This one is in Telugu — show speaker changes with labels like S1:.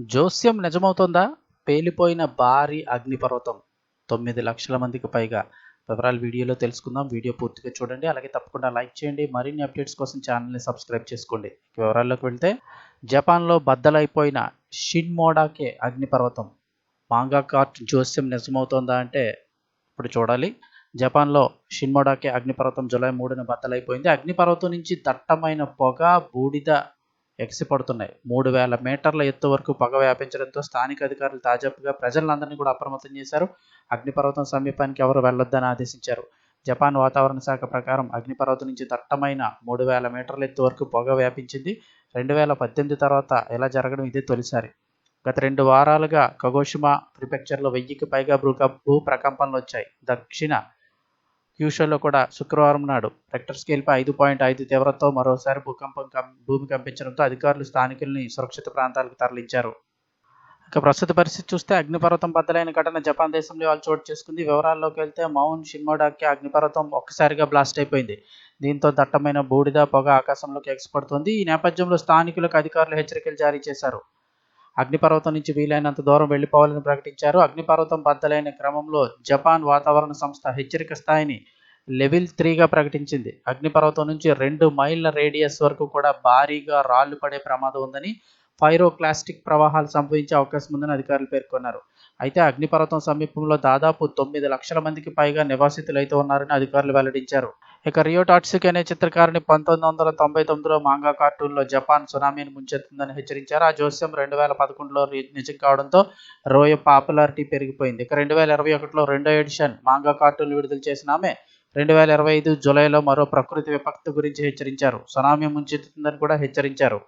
S1: జోస్యం నిజమవుతోందా? పేలిపోయిన భారీ అగ్నిపర్వతం. తొమ్మిది లక్షల మందికి పైగా. వివరాలు వీడియోలో తెలుసుకుందాం. వీడియో పూర్తిగా చూడండి. అలాగే తప్పకుండా లైక్ చేయండి. మరిన్ని అప్డేట్స్ కోసం ఛానల్ని సబ్స్క్రైబ్ చేసుకోండి. వివరాల్లోకి వెళ్తే జపాన్లో బద్దలైపోయిన షిన్మోడాకే అగ్నిపర్వతం. మాంగా కార్ట్ జోస్యం నిజమవుతోందా అంటే ఇప్పుడు చూడాలి. జపాన్లో షిన్మోడాకే అగ్నిపర్వతం జూలై మూడున బద్దలైపోయింది. అగ్నిపర్వతం నుంచి దట్టమైన పొగ బూడిద ఎగసిపడుతున్నాయి. మూడు వేల మీటర్ల ఎత్తు వరకు పొగ వ్యాపించడంతో స్థానిక అధికారులు తాజాగా ప్రజలందరినీ కూడా అప్రమత్తం చేశారు. అగ్నిపర్వతం సమీపానికి ఎవరు వెళ్ళొద్దని ఆదేశించారు. జపాన్ వాతావరణ శాఖ ప్రకారం అగ్నిపర్వతం నుంచి దట్టమైన మూడు వేల మీటర్ల ఎత్తు వరకు పొగ వ్యాపించింది. రెండు వేల పద్దెనిమిది తర్వాత ఇలా జరగడం ఇదే తొలిసారి. గత రెండు వారాలుగా కగోషిమా ప్రిఫెక్చర్లో వెయ్యికి పైగా భూక భూ ప్రకంపనలు వచ్చాయి. దక్షిణ క్యూషోలో కూడా శుక్రవారం నాడు రెక్టర్ స్కేల్పై ఐదు పాయింట్ ఐదు తీవ్రతతో మరోసారి భూకంపం భూమి కంపించడంతో అధికారులు స్థానికుల్ని సురక్షిత ప్రాంతాలకు తరలించారు. ఇక ప్రస్తుత పరిస్థితి చూస్తే అగ్నిపర్వతం బద్దలైన ఘటన జపాన్ దేశంలో వాళ్ళు చోటు చేసుకుంది. వివరాల్లోకి వెళ్తే మౌన్ షిన్మోడాకి అగ్నిపర్వతం ఒక్కసారిగా బ్లాస్ట్ అయిపోయింది. దీంతో దట్టమైన బూడిద పొగ ఆకాశంలోకి ఎగసిపడుతుంది. ఈ నేపథ్యంలో స్థానికులకు అధికారులు హెచ్చరికలు జారీ చేశారు. అగ్నిపర్వతం నుంచి వీలైనంత దూరం వెళ్ళిపోవాలని ప్రకటించారు. అగ్నిపర్వతం బద్దలైన క్రమంలో జపాన్ వాతావరణ సంస్థ హెచ్చరిక స్థాయిని లెవెల్ త్రీగా ప్రకటించింది. అగ్నిపర్వతం నుంచి రెండు మైళ్ళ రేడియస్ వరకు కూడా భారీగా రాళ్ళు పడే ప్రమాదం ఉందని ఫైరోక్లాస్టిక్ ప్రవాహాలు సంభవించే అవకాశం ఉందని అధికారులు పేర్కొన్నారు. అయితే అగ్నిపర్వతం సమీపంలో దాదాపు తొమ్మిది లక్షల మందికి పైగా నివాసితులు అయితే ఉన్నారని అధికారులు వెల్లడించారు. ఇక రియో టాట్సిక్ అనే చిత్రకారుని పంతొమ్మిది వందల తొంభై తొమ్మిదిలో మాంగా కార్టూన్లో జపాన్ సునామీని ముంచెత్తుందని హెచ్చరించారు. ఆ జోస్యం రెండు వేల పదకొండులో నిజం కావడంతో రోయ పాపులారిటీ పెరిగిపోయింది. ఇక రెండు వేల ఇరవై ఒకటిలో రెండో ఎడిషన్ మాంగా కార్టూన్ విడుదల చేసిన ఆమె రెండు వేల ఇరవై ఐదు జూలైలో మరో ప్రకృతి విపత్తు గురించి హెచ్చరించారు. సునామీ ముంచెత్తుతుందని కూడా హెచ్చరించారు.